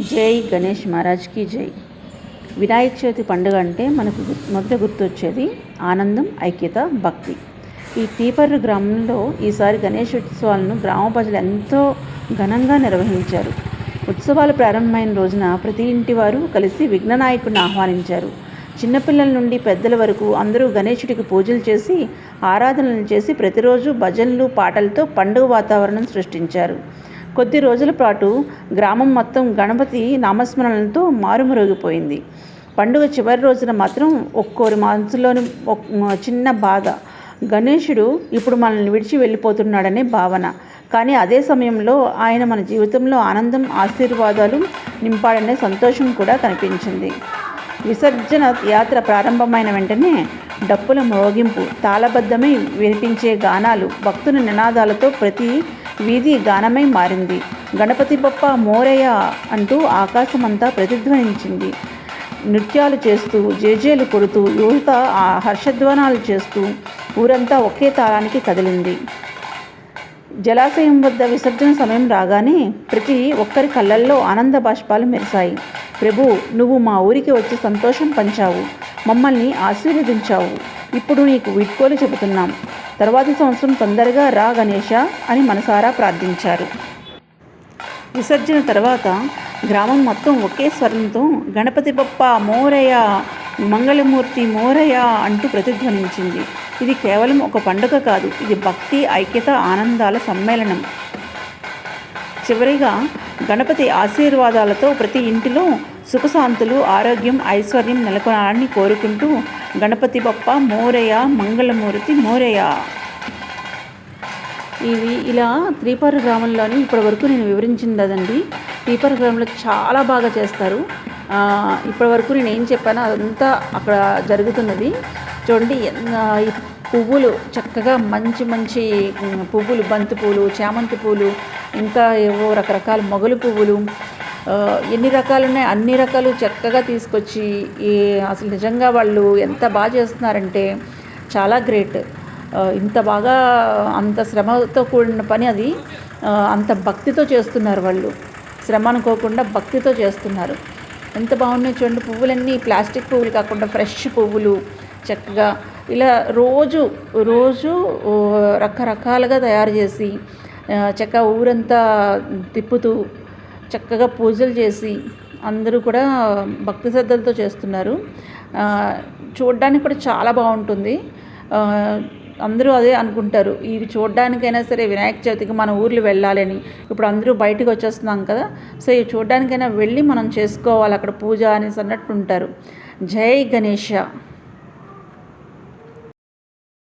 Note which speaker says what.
Speaker 1: జై గణేష్ మహారాజ్కి జై. వినాయక చవితి పండుగ అంటే మనకు మొదట గుర్తొచ్చేది ఆనందం ఐక్యత భక్తి. ఈ తీపర్రు గ్రామంలో ఈసారి గణేష్ ఉత్సవాలను గ్రామ ప్రజలు ఎంతో ఘనంగా నిర్వహించారు. ఉత్సవాలు ప్రారంభమైన రోజున ప్రతి ఇంటి వారు కలిసి విఘ్ననాయకుడిని ఆహ్వానించారు. చిన్నపిల్లల నుండి పెద్దల వరకు అందరూ గణేశుడికి పూజలు చేసి ఆరాధనలు చేసి ప్రతిరోజు భజనలు పాటలతో పండుగ వాతావరణం సృష్టించారు. కొద్ది రోజుల పాటు గ్రామం మొత్తం గణపతి నామస్మరణలతో మారుమరుగిపోయింది. పండుగ చివరి రోజున మాత్రం ఒక్కోరి మనసులోని ఒక చిన్న బాధ. గణేశుడు ఇప్పుడు మనల్ని విడిచి వెళ్ళిపోతున్నాడనే భావన. కానీ అదే సమయంలో ఆయన మన జీవితంలో ఆనందం ఆశీర్వాదాలు నింపాడనే సంతోషం కూడా కనిపించింది. విసర్జన యాత్ర ప్రారంభమైన వెంటనే డప్పుల మోగింపు తాళబద్ధమై వినిపించే గానాలు భక్తుల నినాదాలతో ప్రతి వీధి గానమై మారింది. గణపతి బొప్ప మోరయ్య అంటూ ఆకాశమంతా ప్రతిధ్వనించింది. నృత్యాలు చేస్తూ జేజేలు కొడుతూ యువత ఆ హర్షధ్వానాలు చేస్తూ ఊరంతా ఒకే తాళానికి కదిలింది. జలాశయం వద్ద విసర్జన సమయం రాగానే ప్రతి ఒక్కరి కళ్ళల్లో ఆనంద బాష్పాలు మెరిశాయి. ప్రభు నువ్వు మా ఊరికి వచ్చి సంతోషం పంచావు. మమ్మల్ని ఆశీర్వదించావు. ఇప్పుడు నీకు వీడ్కోలు చెబుతున్నాం. తర్వాతి సంవత్సరం తొందరగా రా గణేష అని మనసారా ప్రార్థించారు. విసర్జన తర్వాత గ్రామం మొత్తం ఒకే స్వరంతో గణపతి బప్ప మోరయ్య మంగళమూర్తి మోరయ అంటూ ప్రతిధ్వనించింది. ఇది కేవలం ఒక పండుగ కాదు ఇది భక్తి ఐక్యత ఆనందాల సమ్మేళనం. చివరిగా గణపతి ఆశీర్వాదాలతో ప్రతి ఇంటిలో సుఖశాంతులు ఆరోగ్యం ఐశ్వర్యం నెలకొనాలని కోరుకుంటూ గణపతి బప్ప మోరయ్య మంగళమూర్తి మోరయ్య. ఇవి ఇలా త్రీపర్ గ్రామంలోని ఇప్పటి వరకు నేను వివరించింది అదండి గ్రామంలో చాలా బాగా చేస్తారు. ఇప్పటి వరకు నేను ఏం చెప్పానో అదంతా అక్కడ జరుగుతున్నది. చూడండి పువ్వులు చక్కగా మంచి మంచి పువ్వులు బంతి పూలు చామంతి పూలు ఇంకా ఏవో రకరకాల మొగలు పువ్వులు ఎన్ని రకాలు ఉన్నాయి అన్ని రకాలు చక్కగా తీసుకొచ్చి ఈ అసలు నిజంగా వాళ్ళు ఎంత బాగా చేస్తున్నారంటే చాలా గ్రేట్. ఇంత బాగా అంత శ్రమతో కూడిన పని అది. అంత భక్తితో చేస్తున్నారు వాళ్ళు. శ్రమ అనుకోకుండా భక్తితో చేస్తున్నారు. ఎంత బాగున్నాయి చూడండి పువ్వులన్నీ. ప్లాస్టిక్ పువ్వులు కాకుండా ఫ్రెష్ పువ్వులు చక్కగా ఇలా రోజు రోజు రకరకాలుగా తయారు చేసి చక్కగా ఊరంతా తిప్పుతూ చక్కగా పూజలు చేసి అందరూ కూడా భక్తి శ్రద్ధలతో చేస్తున్నారు. చూడడానికి కూడా చాలా బాగుంటుంది. అందరూ అదే అనుకుంటారు. ఇవి చూడడానికైనా సరే వినాయక చవితికి మన ఊర్లు వెళ్ళాలని ఇప్పుడు అందరూ బయటకు వచ్చేస్తున్నాం కదా. సో ఇవి చూడడానికైనా వెళ్ళి మనం చేసుకోవాలి. అక్కడ పూజ అనేసి అన్నట్టు ఉంటారు. జై గణేష.